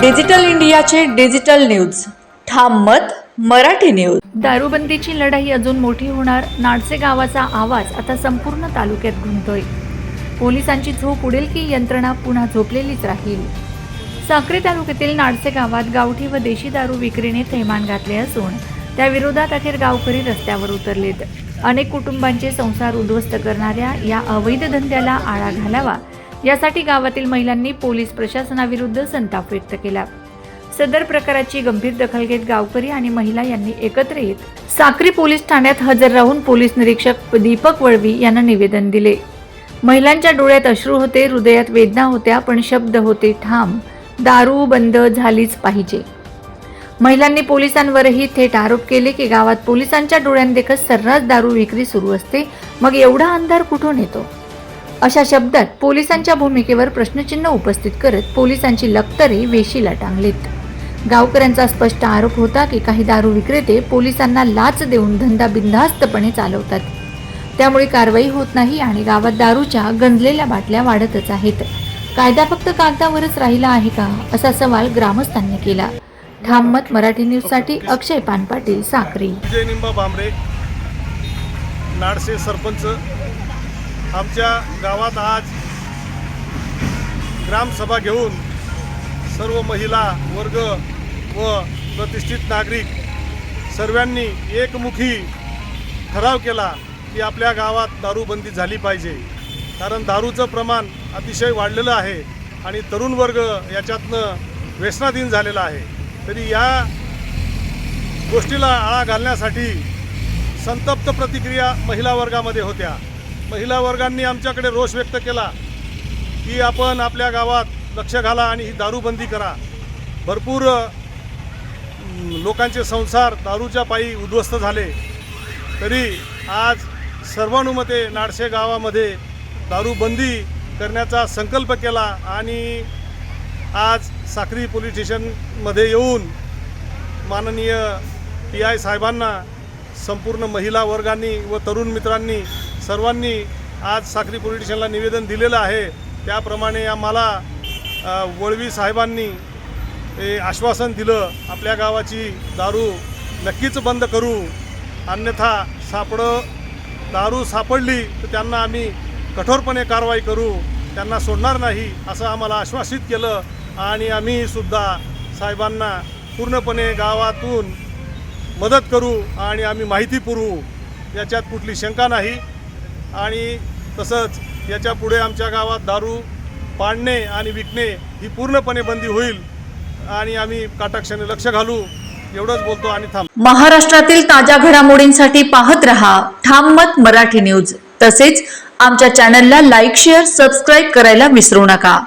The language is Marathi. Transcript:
डिजिटल इंडियाचे डिजिटल न्यूज. ठाम मत मराठी न्यूज. दारूबंदीची लढाई अजून मोठी होणार नाडसे गावाचा आवाज आता संपूर्ण तालुक्यात घुमतोय. पोलिसांची झोप उडेल की यंत्रणा पुन्हा झोपलेलीच राहील? साक्री तालुक्यातील नाडसे गावात गावठी व देशी दारू विक्रीने थैमान घातले असून त्या विरोधात अखेर गावकरी रस्त्यावर उतरलेत. अनेक कुटुंबांचे संसार उद्ध्वस्त करणाऱ्या या अवैध धंद्याला आळा घालावा यासाठी गावातील महिलांनी पोलीस प्रशासनाविरुद्ध संताप व्यक्त केला. सदर प्रकाराची गंभीर दखल घेत गावकरी आणि महिला यांनी एकत्र येत साक्री पोलीस ठाण्यात हजर राहून पोलीस निरीक्षक दीपक वळवी यांना निवेदन दिले. महिलांच्या डोळ्यात अश्रू होते हृदयात वेदना होत्या पण शब्द होते ठाम दारू बंद झालीच पाहिजे. महिलांनी पोलिसांवरही थेट आरोप केले की गावात पोलिसांच्या डोळ्यांदेखत सर्रास दारू विक्री सुरू असते मग एवढा अंधार कुठून येतो? अशा शब्दात पोलिसांच्या भूमिकेवर प्रश्नचिन्ह उपस्थित करत पोलिसांची लक्तरे वेशीला टांगलीत. गावकऱ्यांचा स्पष्ट आरोप होता की काही दारू विक्रेते पोलिसांना लाच देऊन धंदा बिनधास्तपणे चालवतात. त्यामुळे कारवाई होत नाही आणि गावात दारूच्या गंजलेल्या बाटल्या वाढतच आहेत. कायदा फक्त कागदावरच राहिला आहे का? असा सवाल ग्रामस्थांनी केला. ठाममत मराठी न्यूजसाठी अक्षय पानपाटील साखरी विजय निंबा भांबरे नाडसे सरपंच आमच्या गावात आज ग्रामसभा घेऊन सर्व महिला वर्ग व प्रतिष्ठित नागरिक सर्वांनी एकमुखी ठराव केला की आपल्या गावात दारूबंदी झाली पाहिजे. कारण दारूचं प्रमाण अतिशय वाढलेलं आहे आणि तरुण वर्ग याच्यातनं व्यसनाधीन झालेला आहे. तरी या गोष्टीला आळा घालण्यासाठी संतप्त प्रतिक्रिया महिला वर्गामध्ये होत्या. महिला वर्गांनी आमच्याकडे रोष व्यक्त केला की आपण आपल्या गावात लक्ष घाला आणि ही दारूबंदी करा. भरपूर लोकांचे संसार दारूच्या पायी उद्ध्वस्त झाले. तरी आज सर्वानुमते नाडसे गावामध्ये दारूबंदी करण्याचा संकल्प केला आणि आज साक्री पोलीस स्टेशनमध्ये येऊन माननीय पी आय साहेबांना संपूर्ण महिला वर्गांनी व तरुण मित्रांनी सर्वांनी आज साखरी पोलीस स्टेशनला निवेदन दिलेलं आहे. त्याप्रमाणे आम्हाला वळवी साहेबांनी हे आश्वासन दिलं. आपल्या गावाची दारू नक्कीच बंद करू. अन्यथा सापडं दारू सापडली तर त्यांना आम्ही कठोरपणे कारवाई करू. त्यांना सोडणार नाही असं आम्हाला आश्वासित केलं आणि आम्हीसुद्धा साहेबांना पूर्णपणे गावातून मदत करू आणि आम्ही माहिती पुरवू याच्यात कुठली शंका नाही. आणि तसंच याच्यापुढे आमच्या गावात दारू पाडणे आणि विकणे ही पूर्णपणे बंदी होईल आणि आम्ही काटाक्षाने लक्ष घालू. एवढंच बोलतो आणि थांब. महाराष्ट्रातील ताज्या घडामोडींसाठी पाहत रहा ठाम मत मराठी न्यूज. तसेच आमच्या चॅनलला लाईक शेअर सबस्क्राईब करायला विसरू नका.